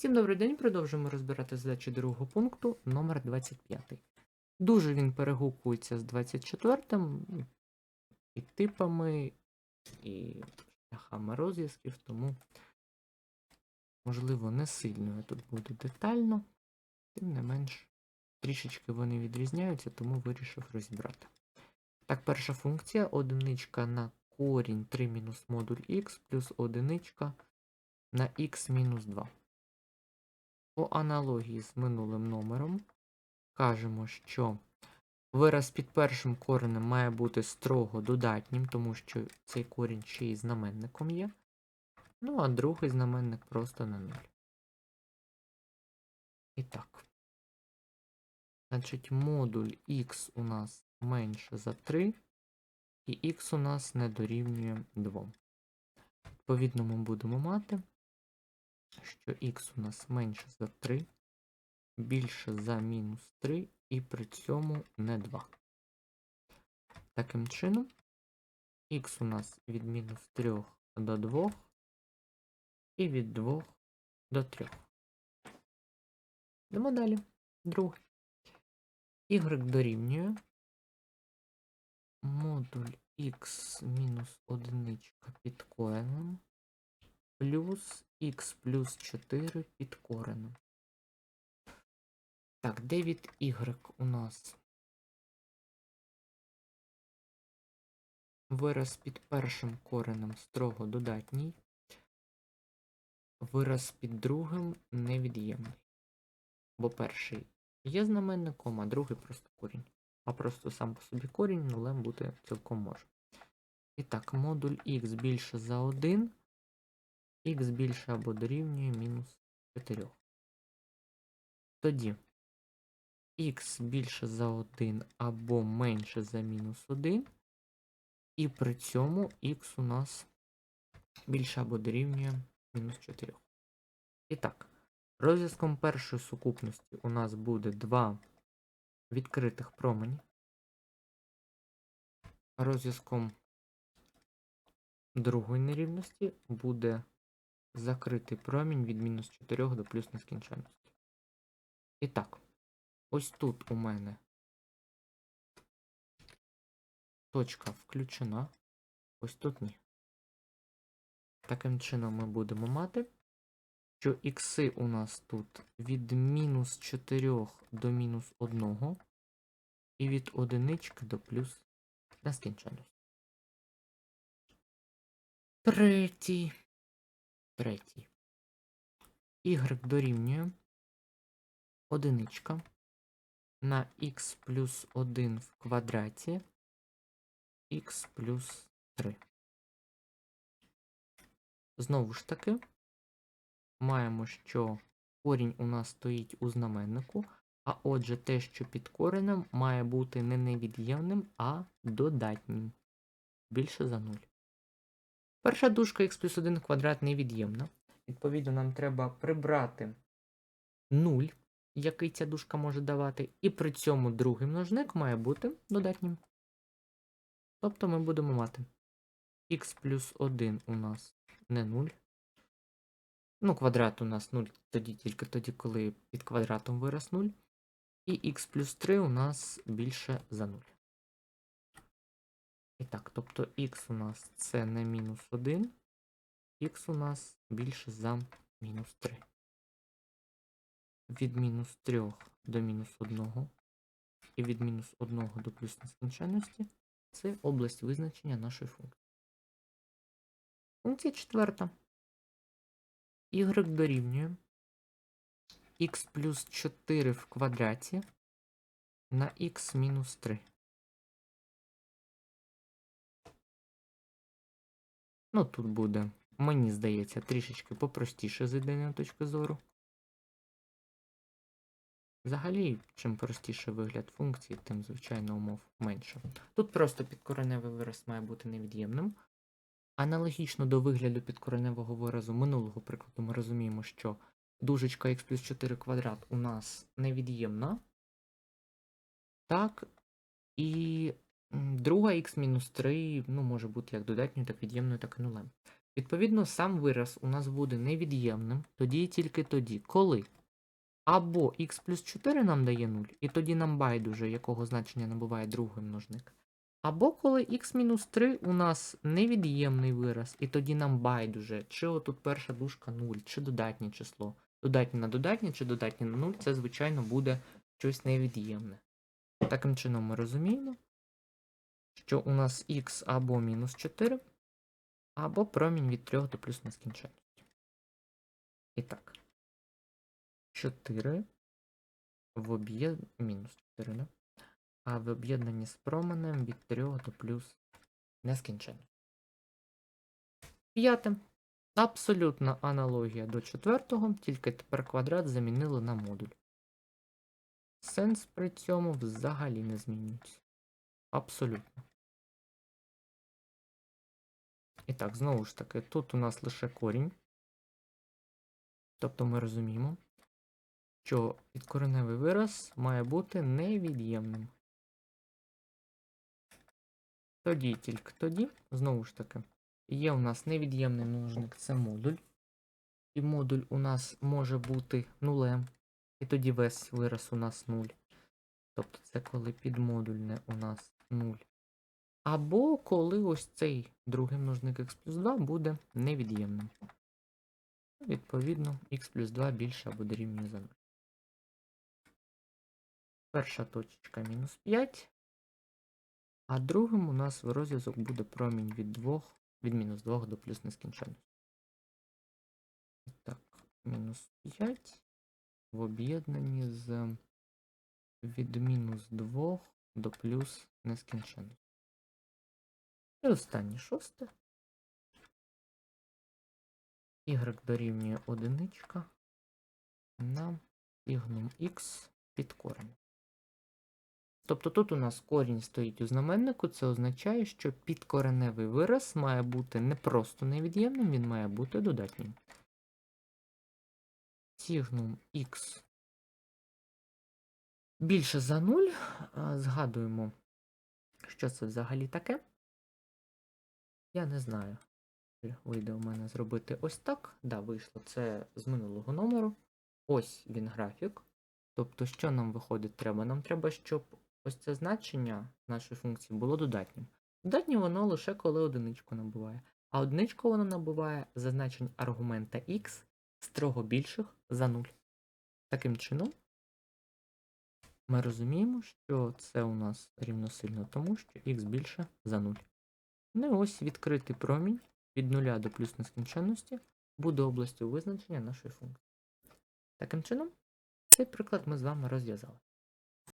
Всім добрий день, продовжуємо розбирати задачі другого пункту номер 25. Дуже він перегукується з 24-м і типами, і шляхами розв'язків, тому, можливо, не сильно я тут буду детально, тим не менш, трішечки вони відрізняються, тому вирішив розібрати. Так, перша функція одиничка на корінь 3 мінус модуль х плюс одиничка на х мінус 2. По аналогії з минулим номером кажемо, що вираз під першим коренем має бути строго додатнім, тому що цей корінь ще й знаменником є. Ну, а другий знаменник просто на 0. І так. Значить, модуль х у нас менше за 3, і х у нас не дорівнює 2. Відповідно, ми будемо мати що х у нас менше за 3, більше за мінус 3 і при цьому не 2. Таким чином, х у нас від мінус 3 до 2 і від 2 до 3. Йдемо далі. Другий. y дорівнює модуль х мінус 1 під коренем плюс х плюс 4 під коренем. Так, де від y у нас? Вираз під першим коренем строго додатній. Вираз під другим невід'ємний. Бо перший є знаменником, а другий просто корінь. А просто сам по собі корінь нулем бути цілком може. І так, модуль х більше за 1 х більше або дорівнює мінус 4. Тоді х більше за 1 або менше за мінус 1, і при цьому х у нас більше або дорівнює мінус 4. І так, розв'язком першої сукупності у нас буде два відкритих промені. Розв'язком другої нерівності буде закритий промінь від мінус 4 до плюс нескінченності. І так, ось тут у мене точка включена, ось тут ні. Таким чином ми будемо мати, що ікси у нас тут від мінус 4 до мінус 1 і від одинички до плюс нескінченності. Третій третій. Y дорівнює одиничка на х плюс 1 в квадраті х плюс 3. Знову ж таки, маємо, що корінь у нас стоїть у знаменнику, а отже, те, що під коренем, має бути не невід'ємним, а додатнім. Більше за 0. Перша дужка х плюс 1 квадрат невід'ємна. Відповідно, нам треба прибрати 0, який ця дужка може давати, і при цьому другий множник має бути додатнім. Тобто ми будемо мати х плюс 1 у нас не 0. Ну, квадрат у нас 0 тоді тільки тоді, коли під квадратом вираз 0. І х плюс 3 у нас більше за 0. І так, тобто х у нас це не мінус 1, х у нас більше за мінус 3. Від мінус 3 до мінус 1 і від мінус 1 до плюс нескінченності це область визначення нашої функції. Функція четверта. y дорівнює х плюс 4 в квадраті на х мінус 3. Ну, тут буде, мені здається, трішечки попростіше з ідейної точки зору. Взагалі, чим простіше вигляд функції, тим, звичайно, умов менше. Тут просто підкореневий вираз має бути невід'ємним. Аналогічно до вигляду підкореневого виразу минулого прикладу, ми розуміємо, що дужечка х плюс 4 квадрат у нас невід'ємна. Так, і Друга х-3 ну, може бути як додатньою, так від'ємною, так і нулем. Відповідно, сам вираз у нас буде невід'ємним тоді і тільки тоді, коли або х плюс 4 нам дає 0, і тоді нам байдуже, якого значення набуває другий множник. Або коли х мінус 3 у нас невід'ємний вираз, і тоді нам байдуже, чи отут перша дужка 0, чи додатнє число. Додатнє на додатнє, чи додатнє на 0, це, звичайно, буде щось невід'ємне. Таким чином ми розуміємо, що у нас х або мінус 4, або промінь від 3 до плюс нескінченності. І так. 4 в об'єд... мінус 4, да? а в об'єднанні з променем від 3 до плюс нескінченності. П'яте. Абсолютна аналогія до четвертого, тільки тепер квадрат замінили на модуль. Сенс при цьому взагалі не змінюється. Абсолютно. І так, знову ж таки, тут у нас лише корінь. Тобто ми розуміємо, що підкореневий вираз має бути невід'ємним. Тоді, тільки тоді, знову ж таки, є у нас невід'ємний множник, це модуль. І модуль у нас може бути нулем. І тоді весь вираз у нас 0. Тобто це коли підмодульне у нас 0. Або коли ось цей другий множник х плюс 2 буде невід'ємним. Відповідно, х плюс 2 більше або дорівнює за 0. Перша точечка мінус 5. А другим у нас в розв'язок буде промінь від 2, від мінус 2 до плюс нескінченності. Так, мінус 5 в об'єднанні з від мінус 2 до плюс нескінченності. І останнє шосте. Y дорівнює одиничка на сігнум х під коренем. Тобто тут у нас корінь стоїть у знаменнику, це означає, що підкореневий вираз має бути не просто невід'ємним, він має бути додатнім. Сігнум х більше за 0. Згадуємо, що це взагалі таке. Я не знаю. Вийде у мене зробити ось так. Да, вийшло це з минулого номеру. Ось він графік. Тобто, що нам виходить треба? Нам треба, щоб ось це значення нашої функції було додатнім. Додатнє воно лише коли одиничку набуває. А одиничку воно набуває за значень аргумента x строго більших за 0. Таким чином, ми розуміємо, що це у нас рівносильно тому, що x більше за 0. Ну і ось відкритий промінь від 0 до плюс нескінченності буде областю визначення нашої функції. Таким чином, цей приклад ми з вами розв'язали.